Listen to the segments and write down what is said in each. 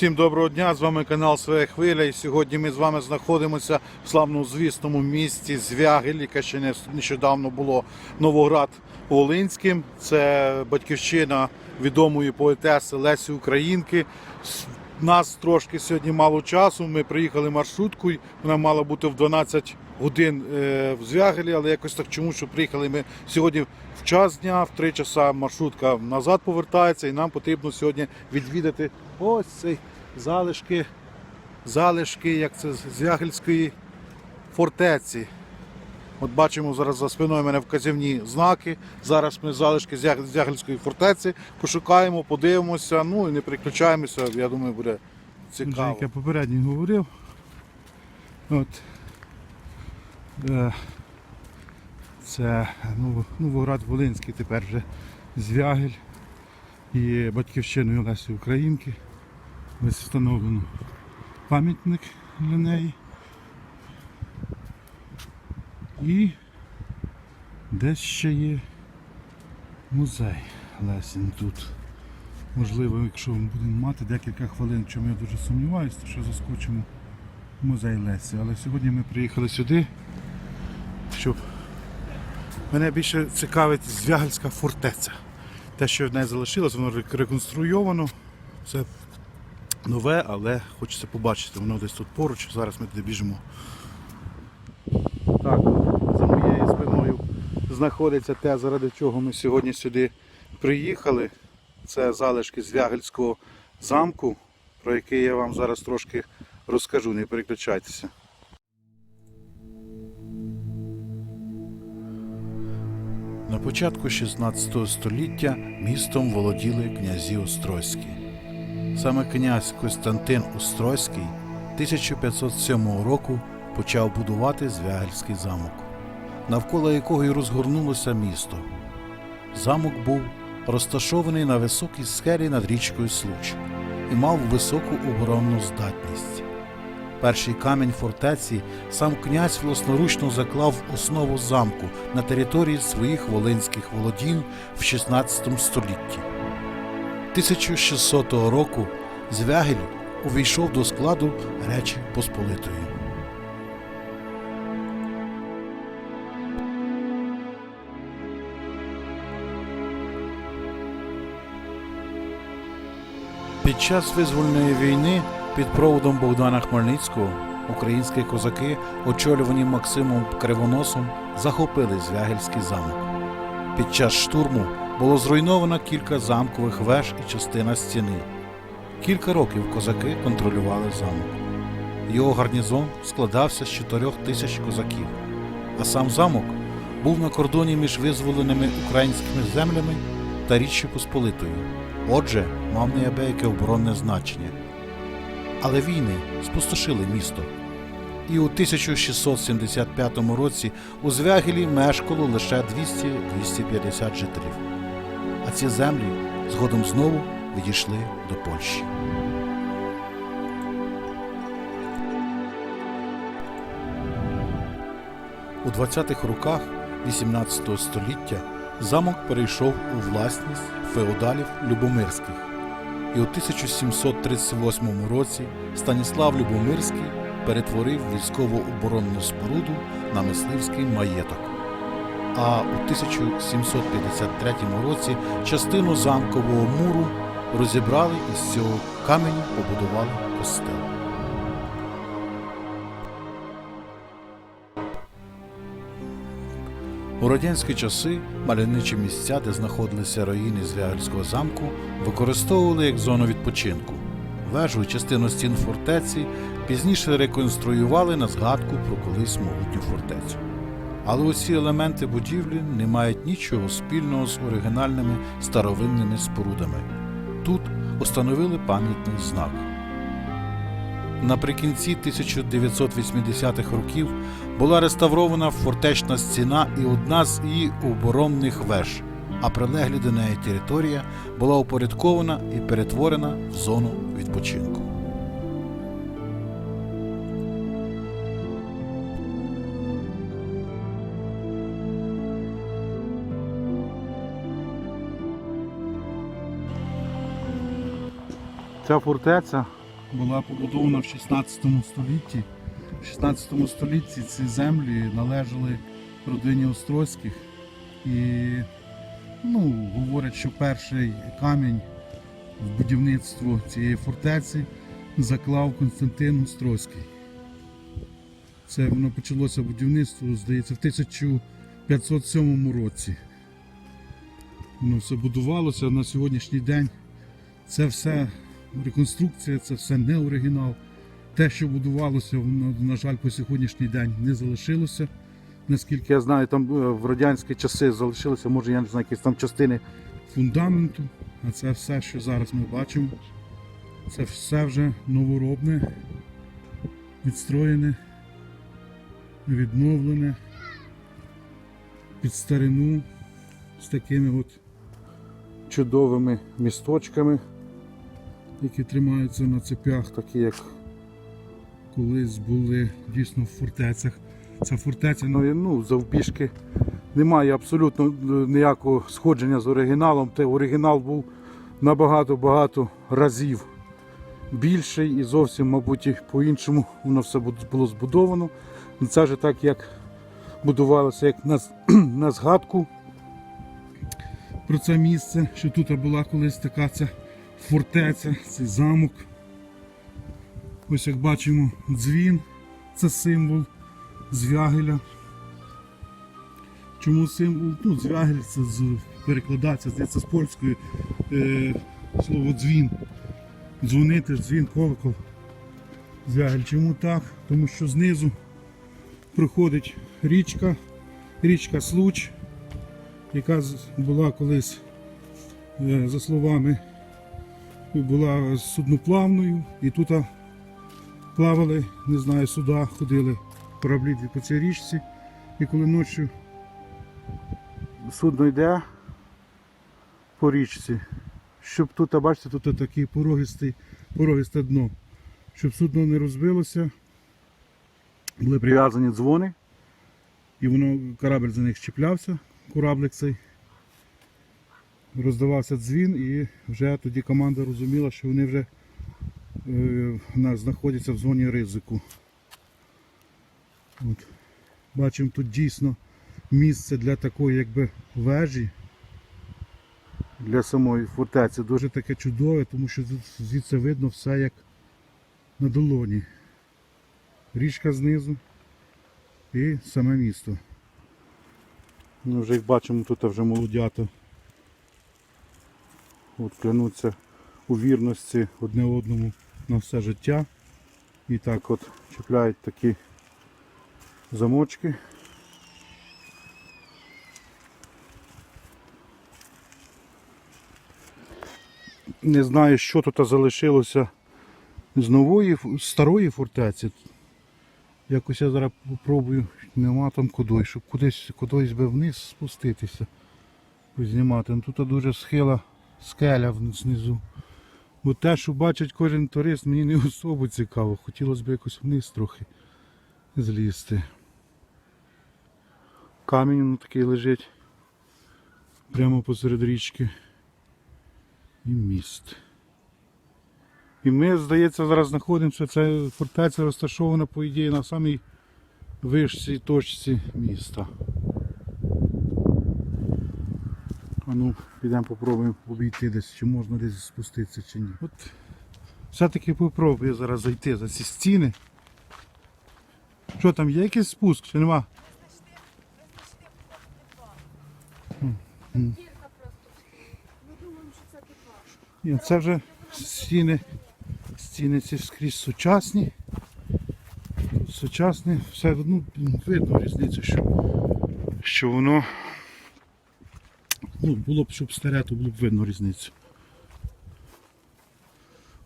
Всім доброго дня! З вами канал Своя Хвиля. І сьогодні ми з вами знаходимося в славнозвісному місті Звягель, яке ще не- нещодавно було Новоград Волинським. Це батьківщина відомої поетеси Лесі Українки. Нас трошки сьогодні мало часу. Ми приїхали маршруткою. Вона мала бути в 12 годин е, в Звягелі, але якось так чому, що приїхали ми сьогодні в час дня, в 3 часа маршрутка назад повертається, і нам потрібно сьогодні відвідати ось цей залишки, залишки, як це з Звягельської фортеці. От бачимо зараз за спиною мене вказівні знаки. Зараз ми залишки Звяг- Звягельської фортеці пошукаємо, подивимося, ну і не переключаємося, я думаю, буде цікаво. як я попередньо говорив. От, е, це ну, Новоград Волинський тепер вже Звягель і батьківщиною Лесі Українки. Ось встановлено пам'ятник для неї. І десь ще є музей Лесін тут. Можливо, якщо ми будемо мати декілька хвилин, чому я дуже сумніваюся, що заскочимо в музей Лесі. Але сьогодні ми приїхали сюди, щоб мене більше цікавить Звягельська фортеця. Те, що в неї залишилось, воно реконструйовано. Це нове, але хочеться побачити. Воно десь тут поруч. Зараз ми туди біжимо. Так, за моєю спиною знаходиться те, заради чого ми сьогодні сюди приїхали. Це залишки Звягельського замку, про який я вам зараз трошки розкажу, не переключайтеся. На початку 16 століття містом володіли князі Острозькі. Саме князь Костянтин Острозький 1507 року почав будувати Звягельський замок, навколо якого й розгорнулося місто. Замок був розташований на високій скелі над річкою Случ і мав високу оборонну здатність. Перший камінь фортеці сам князь власноручно заклав основу замку на території своїх волинських володінь в 16 столітті. 1600 року Звягель увійшов до складу Речі Посполитої. Під час визвольної війни під проводом Богдана Хмельницького українські козаки, очолювані Максимом Кривоносом, захопили Звягельський замок. Під час штурму було зруйновано кілька замкових веж і частина стіни. Кілька років козаки контролювали замок. Його гарнізон складався з чотирьох тисяч козаків, а сам замок був на кордоні між визволеними українськими землями та Річчю Посполитою. Отже, мав неабияке оборонне значення. Але війни спустошили місто. І у 1675 році у Звягелі мешкало лише 200-250 жителів. А ці землі згодом знову відійшли до Польщі. У 20-х роках 18 століття замок перейшов у власність феодалів Любомирських. І у 1738 році Станіслав Любомирський перетворив військову оборонну споруду на мисливський маєток. А у 1753 році частину замкового муру розібрали і з цього каменю побудували костел. У радянські часи мальовничі місця, де знаходилися руїни Звягельського замку, використовували як зону відпочинку. Вежу і частину стін фортеці пізніше реконструювали на згадку про колись могутню фортецю. Але усі елементи будівлі не мають нічого спільного з оригінальними старовинними спорудами. Тут установили пам'ятний знак. Наприкінці 1980-х років була реставрована фортечна стіна і одна з її оборонних веж, а прилеглі до неї територія була упорядкована і перетворена в зону відпочинку. Ця фортеця була побудована в 16 столітті. В 16 столітті ці землі належали родині Острозьких. І ну, говорять, що перший камінь в будівництво цієї фортеці заклав Константин Острозький. Це воно почалося будівництво, здається, в 1507 році. Воно все будувалося на сьогоднішній день. Це все реконструкція, це все не оригінал. Те, що будувалося, воно, на жаль, по сьогоднішній день не залишилося. Наскільки я знаю, там е, в радянські часи залишилися, може, я не знаю, якісь там частини фундаменту. А це все, що зараз ми бачимо, це все вже новоробне, відстроєне, відновлене під старину з такими от чудовими місточками, які тримаються на цепях, такі як колись були дійсно в фортецях. Ця фортеця ну, ну, завбіжки немає абсолютно е, ніякого сходження з оригіналом. Те оригінал був набагато багато разів більший і зовсім, мабуть, по-іншому воно все було збудовано. Ну, Це вже так, як будувалося, як на, на згадку про це місце, що тут була колись така ця фортеця, цей замок. Ось як бачимо, дзвін це символ звягеля. Чому символ? Ну, звягель це перекладається, здається, з польської е, слово дзвін. Дзвонити, дзвін, колокол. Звягель. Чому так? Тому що знизу проходить річка, річка Случ, яка була колись, е, за словами, була судноплавною, і тут плавали, не знаю, суда ходили кораблі по цій річці. І коли ночі судно йде по річці, щоб тут, а бачите, тут такий порогистий, порогисте дно. Щоб судно не розбилося, були прив'язані дзвони, і воно корабль за них чіплявся, кораблик цей. Роздавався дзвін, і вже тоді команда розуміла, що вони вже знаходяться в зоні ризику. От. Бачимо тут дійсно місце для такої якби вежі. Для самої фортеці дуже таке чудове, тому що тут звідси видно все як на долоні. Річка знизу і саме місто. Ну, вже як бачимо, тут вже молодята от клянуться у вірності одне одному на все життя. І так от чіпляють такі замочки. Не знаю, що тут залишилося з нової, з старої фортеці. Якось я зараз попробую, нема там кудись, щоб кудись, кудись би вниз спуститися, знімати. Ну, тут дуже схила скеля знизу. Бо те, що бачить кожен турист, мені не особо цікаво. Хотілося б якось вниз трохи злізти. Камінь воно такий лежить прямо посеред річки. І міст. І ми, здається, зараз знаходимося. Це фортеця розташована, по ідеї, на самій вищій точці міста. А ну, підемо попробуємо обійти десь, чи можна десь спуститися, чи ні. От все-таки попробую зараз зайти за ці стіни. Що там, є якийсь спуск, чи нема? Дірка просто. Ми думаємо, що це. Ні, це вже стіни, стіни ці скрізь сучасні. Сучасні, все ну, видно різницю, що, що воно ну, було б, щоб старе, то було б видно різницю.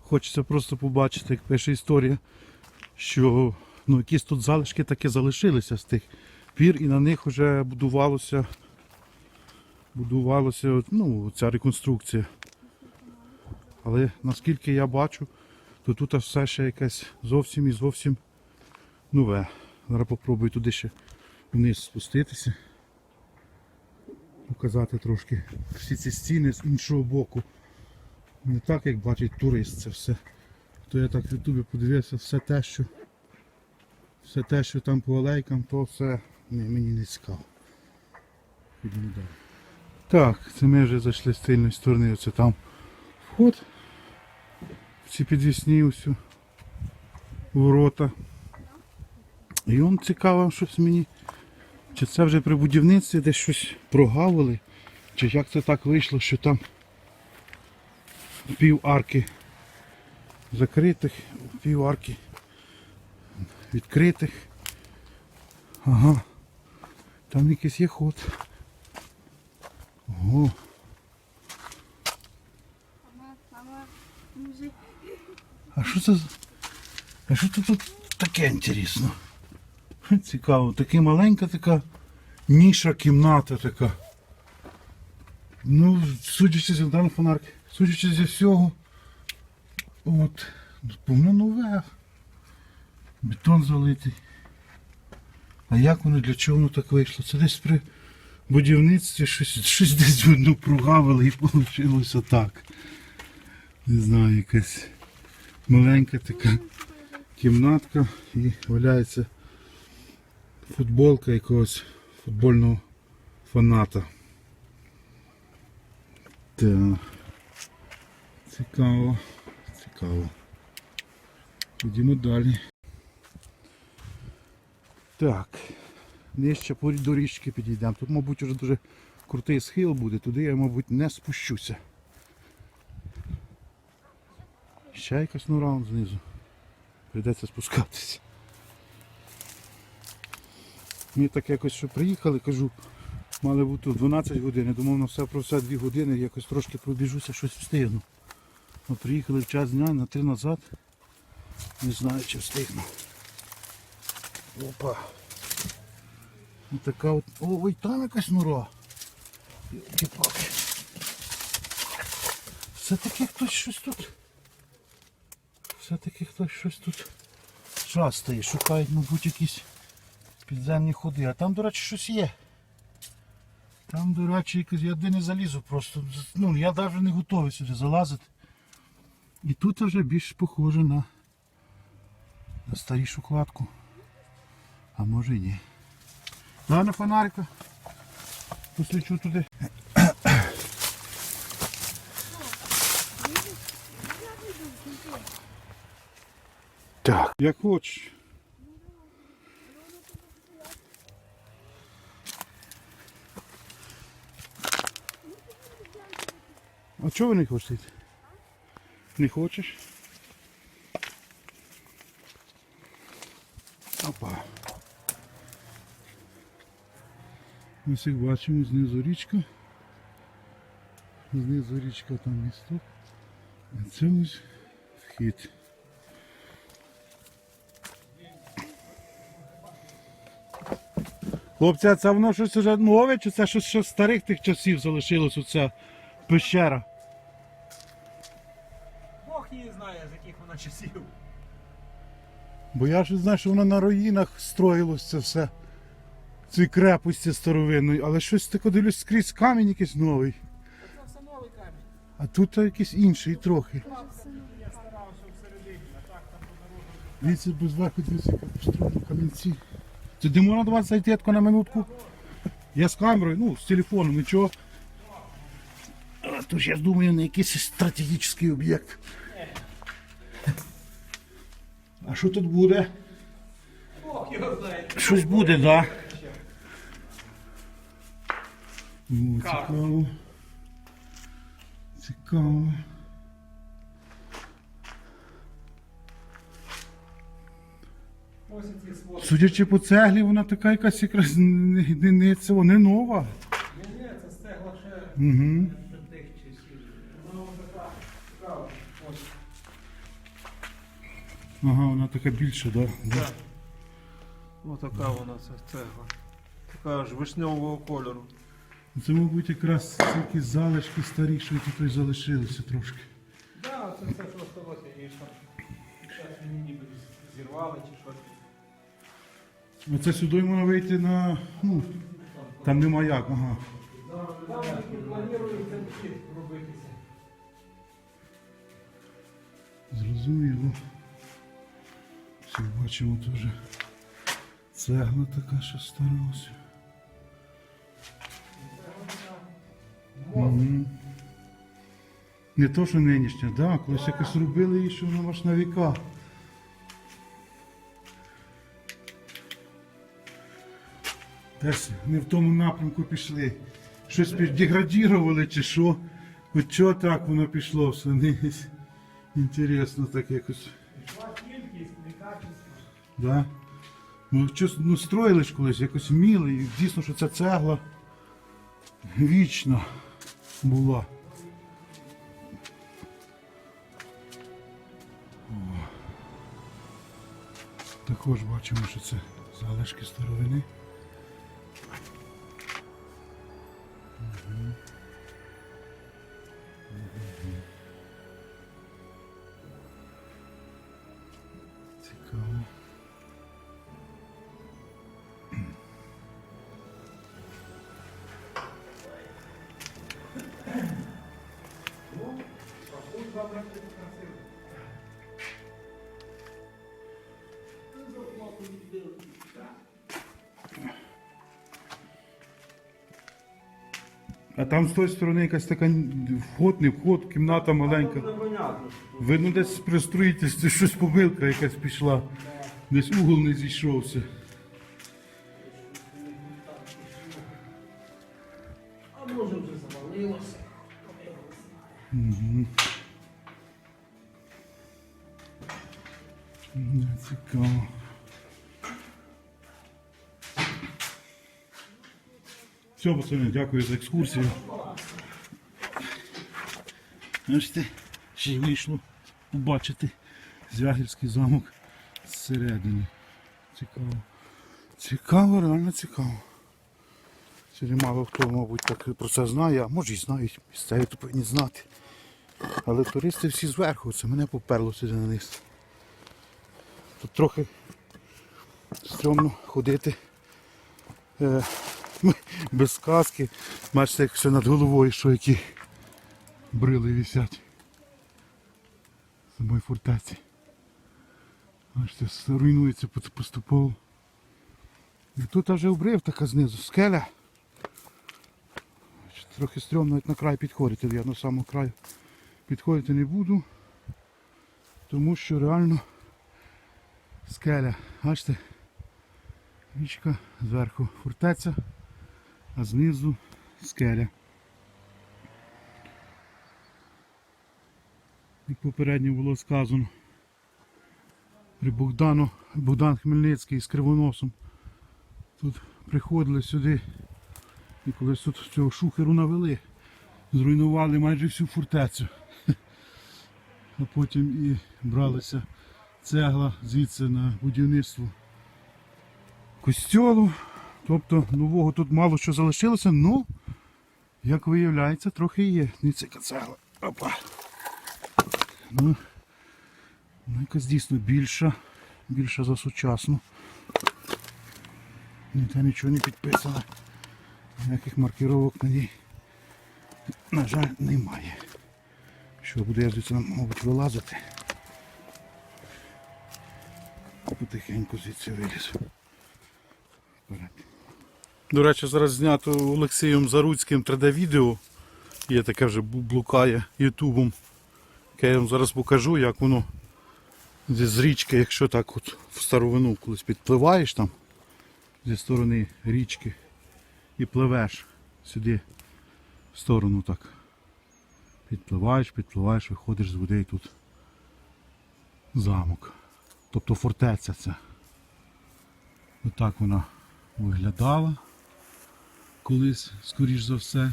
Хочеться просто побачити, як пише історія, що ну, якісь тут залишки таки залишилися з тих пір, і на них вже будувалося, будувалося ну, ця реконструкція. Але наскільки я бачу, то тут все ще якесь зовсім і зовсім нове. Зараз попробую туди ще вниз спуститися. Показати трошки всі ці стіни з іншого боку. Не так, як бачить турист це все. То я так в Ютубі подивився, все те, що все те, що там по алейкам, то все ні, мені не цікаво. Так, це ми вже зайшли з тильної сторони, оце там вход. Ці підвісні усю ворота. І он цікаво щось мені. Чи це вже при будівництві десь щось прогавили, чи як це так вийшло, що там пів арки закритих, пів арки відкритих. Ага. Там якийсь є ход. Ого. А що це? А що це тут таке інтересно? Цікаво, така маленька така ніша кімната така. Ну, судячи з там фонарки, судячи зі всього, от, повно нове. Бетон залитий. А як воно, для чого воно так вийшло? Це десь при будівництві щось, щось десь видно прогавили і вийшло так. Не знаю, якась маленька така кімнатка і валяється футболка якогось футбольного фаната. Так. Цікаво. Цікаво. Йдемо далі. Так. Нижче до річки підійдемо. Тут, мабуть, вже дуже крутий схил буде, туди я, мабуть, не спущуся. Ще якась нора знизу. Прийдеться спускатися. Ми так якось що приїхали, кажу, мали бути 12 годин. Я думав на все про все 2 години, якось трошки пробіжуся, щось встигну. Ми приїхали в час дня на 3 назад. Не знаю, чи встигну. Опа. Ось така от. О, ой, там якась нора. Все-таки хтось щось тут. Все-таки хтось щось тут шастає, шукають, мабуть, якісь підземні ходи. А там, до речі, щось є. Там, до речі, якось я де не залізу просто. Ну, я навіть не готовий сюди залазити. І тут вже більш похоже на, на старішу кладку. А може і ні. Ладно, фонарика. Посвічу туди. Так. Як хочеш. А чого ви не хочете? Не хочеш? Опа. Ось як бачимо, знизу річка. Знизу річка там місто. А це ось вхід. Хлопці, це воно щось уже нове, чи це щось з старих тих часів залишилось оця пещера? Бог її знає, з яких вона часів. Бо я ж знаю, що воно на руїнах строїлось це все. Ці крепості старовинної, але щось таке дивлюсь скрізь камінь якийсь новий. Це все новий камінь. А тут якийсь інший трохи. Я старався всередині, а так там по дорозі. Дивіться, без верху дивіться, як камінці. Це можна до вас зайти на минутку? Я з камерою, ну, з телефоном, нічого. А, то ж я думаю, на якийсь стратегічний об'єкт. А що тут буде? Щось буде, так? Да? О, цікаво. Цікаво. Судячи по цеглі, вона така якась якраз не, не, не, це, не нова. Ні, ні, це стегла ще Угу. ще тих часів. Вона ось така цікава. Ось. Ага, вона така більша, так? Да? Так. Ось така вона ця цегла. Така ж вишневого кольору. Це, мабуть, якраз якісь залишки старі, що тут залишилися трошки. Так, це все, що осталося, її там. Зараз мені ніби зірвали чи щось. Оце сюди можна вийти на. Ну, там нема як, ага. Там планується робитися. Зрозуміло. Все, бачимо теж цегла така, що старалася. Мгм. Не то, що нинішня, да, колись якось робили її, що вона аж на віка. Десь не в тому напрямку пішли. Щось деградірували чи що. От чого так воно пішло все. Інтересно так якось. Да? Ну, щось, ну, строїли ж колись, якось вміли, і дійсно, що ця цегла вічно була. О. Також бачимо, що це залишки старовини. А там з тої сторони якась така вход, не вход, кімната маленька. Видно, десь при строїтельстві щось помилка якась пішла. Десь угол не зійшовся. Все, пацани, дякую за екскурсію. Бачите, ще й вийшло побачити Звягільський замок зсередини. Цікаво. Цікаво, реально цікаво. Сьогодні мало хто, мабуть, так про це знає, а може і знають, місцеві то повинні знати. Але туристи всі зверху, це мене поперло сюди на. Тут трохи стрьомно ходити е, без каски. Бачите, як все над головою, що які брили висять. Самої фортеці. Бачите, руйнується поступово. І тут аж обрив така знизу, скеля. Трохи стрьомно на край підходити, я на самому краю підходити не буду, тому що реально скеля. Бачите? Річка, зверху фортеця, а знизу скеля. Як попередньо було сказано, при Богдану, Богдан Хмельницький з Кривоносом тут приходили сюди і колись тут цього шухеру навели, зруйнували майже всю фортецю. А потім і бралися цегла звідси на будівництво костьолу. Тобто нового тут мало що залишилося, ну, як виявляється, трохи є. Яка цегла. Опа. Ну, ну, якась дійсно більша, більша за сучасну. Ніде нічого не підписано. Ніяких маркировок на ній, на жаль, немає. Що буде я звідси, мабуть, вилазити. Потихеньку звідси виліз. Вперед. До речі, зараз знято Олексієм Заруцьким 3D-відео. Є таке вже блукає Ютубом. Я вам зараз покажу, як воно з річки, якщо так от в старовину колись підпливаєш там зі сторони річки і пливеш сюди в сторону так. Підпливаєш, підпливаєш, виходиш з води і тут замок. Тобто фортеця це. Отак вона виглядала колись, скоріш за все.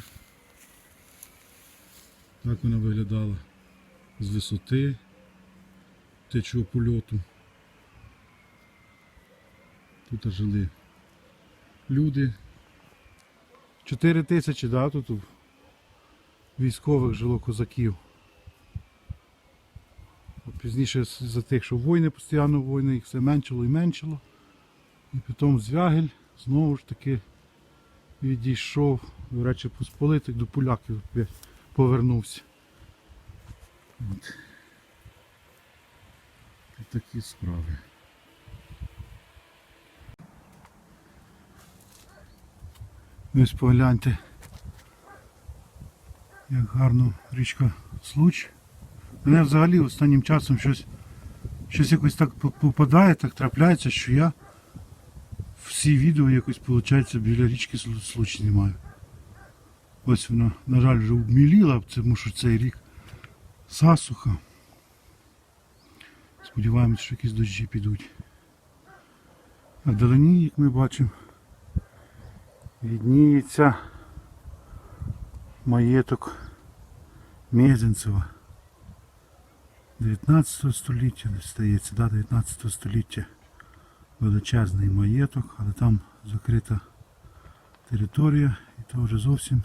Так вона виглядала з висоти птичого польоту. Тут жили люди. Чотири тисячі, да, тут військових жило козаків. Пізніше за тих, що війни постійно війни, їх все меншало і меншало. І потім Звягель знову ж таки відійшов, до речі, Посполитих до поляків повернувся. От. такі справи. Ось погляньте, як гарно річка Случ. Мене взагалі останнім часом щось, щось якось так попадає, так трапляється, що я всі відео якось, виходить, біля річки Слу- Случ знімаю. Ось вона, на жаль, вже обміліла, тому що цей рік засуха. Сподіваємось, що якісь дощі підуть. А вдалині, як ми бачимо, відніється маєток Мезенцева. 19 століття, стається, да, 19 століття. Величезний маєток, але там закрита територія і то вже зовсім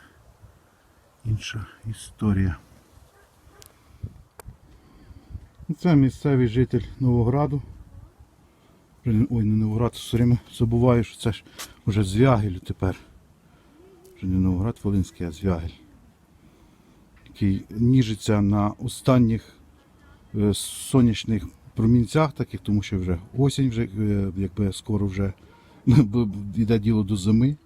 інша історія. Це місцевий житель Новограду. Ой, не Новоград, все время забуваю, що це ж вже Звягель тепер. Вже не Новоград Волинський, а Звягель. Який ніжиться на останніх е, сонячних промінцях таких, тому що вже осінь, вже, е, якби скоро вже йде діло до зими.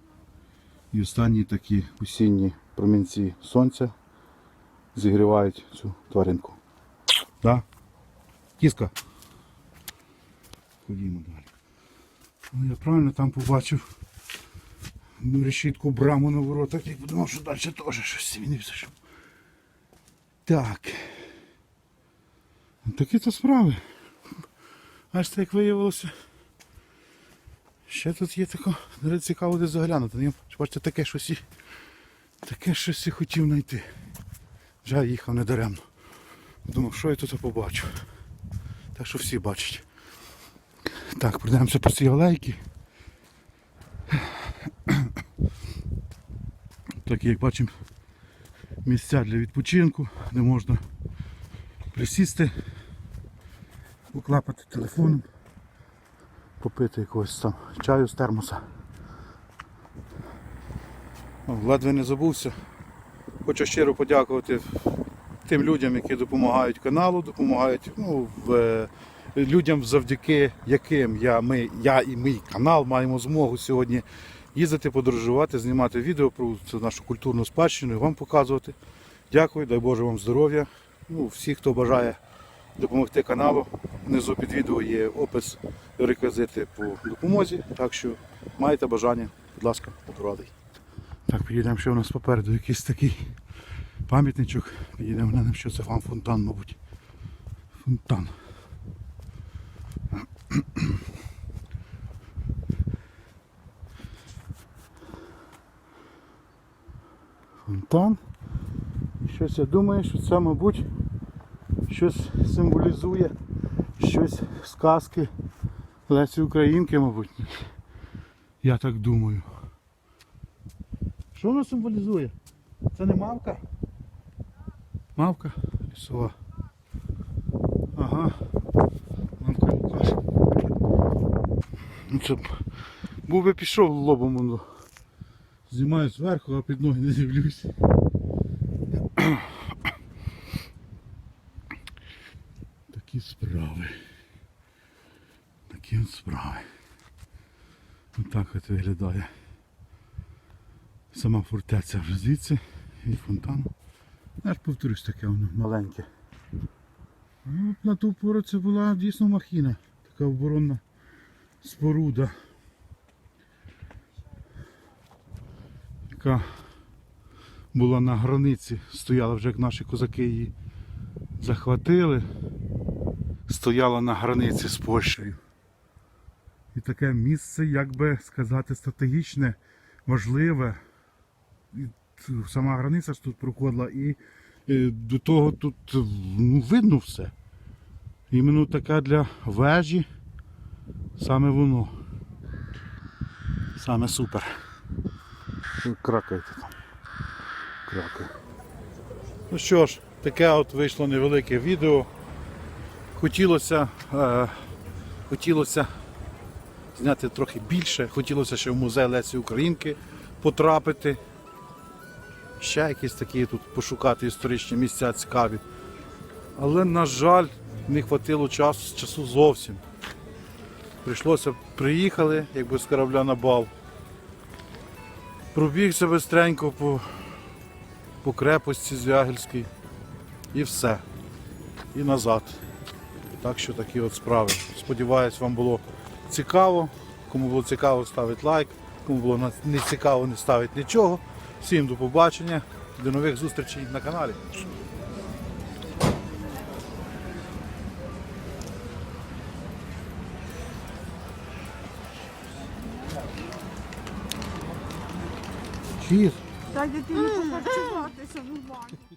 І останні такі осінні промінці сонця зігрівають цю тваринку. Да? Кіска. Ходімо далі. Ну, я правильно там побачив решітку браму на воротах і подумав, що далі теж щось змінився. Що... Так. Такі то справи. Аж як виявилося. Ще тут є тако, цікаво де заглянути. Ну, Бачите, таке щось таке щось хотів знайти. Вже їхав недаремно. Думав, що я тут побачу. Так що всі бачать. Так, пройдемося по цій алейки. Так, як бачимо, місця для відпочинку, де можна присісти, поклапати телефоном, попити якогось там чаю з термоса. Ледве не забувся. Хочу щиро подякувати тим людям, які допомагають каналу, допомагають ну, в, е, людям, завдяки яким я, ми, я і мій канал маємо змогу сьогодні їздити, подорожувати, знімати відео про цю нашу культурну спадщину і вам показувати. Дякую, дай Боже вам здоров'я. Ну, всі, хто бажає допомогти каналу, внизу під відео є опис реквізити по допомозі. Так що маєте бажання, будь ласка, буду. Так, підійдемо, що у нас попереду якийсь такий пам'ятничок. Підійдемо глянемо, що це вам фонтан, мабуть. Фонтан. Фонтан. Щось я думаю, що це, мабуть, щось символізує щось з казки Лесі Українки, мабуть. Я так думаю. Що воно символізує? Це не мавка? Мавка лісова. Ага. Мавка Лукаш. Ну це б- був би пішов лобом воно. Знімаю зверху, а під ноги не дивлюсь. Такі справи. Такі от справи. Отак от виглядає сама фортеця вже звідси і фонтан. Я ж повторюсь таке воно маленьке. А на ту пору це була дійсно махіна, така оборонна споруда. Яка була на границі, стояла вже як наші козаки її захватили, стояла на границі з Польщею. І таке місце, як би сказати, стратегічне, важливе. І сама границя ж тут проходила, і е, до того тут ну, видно все. Іменно така для вежі, саме воно. Саме супер. Кракайте там. Кракає. Ну що ж, таке от вийшло невелике відео. Хотілося, е, хотілося зняти трохи більше, хотілося ще в музей Лесі Українки потрапити. Ще якісь такі тут пошукати історичні місця цікаві. Але, на жаль, не хватило часу, часу зовсім. Прийшлося, приїхали, якби з корабля на бал. Пробігся бистренько по, по крепості Звягельській і все. І назад. Так що такі от справи. Сподіваюсь, вам було цікаво. Кому було цікаво, ставить лайк. Кому було не цікаво, не ставить нічого. Всім до побачення. До нових зустрічей на каналі. Чіз. Дай дитині похарчуватися в бані.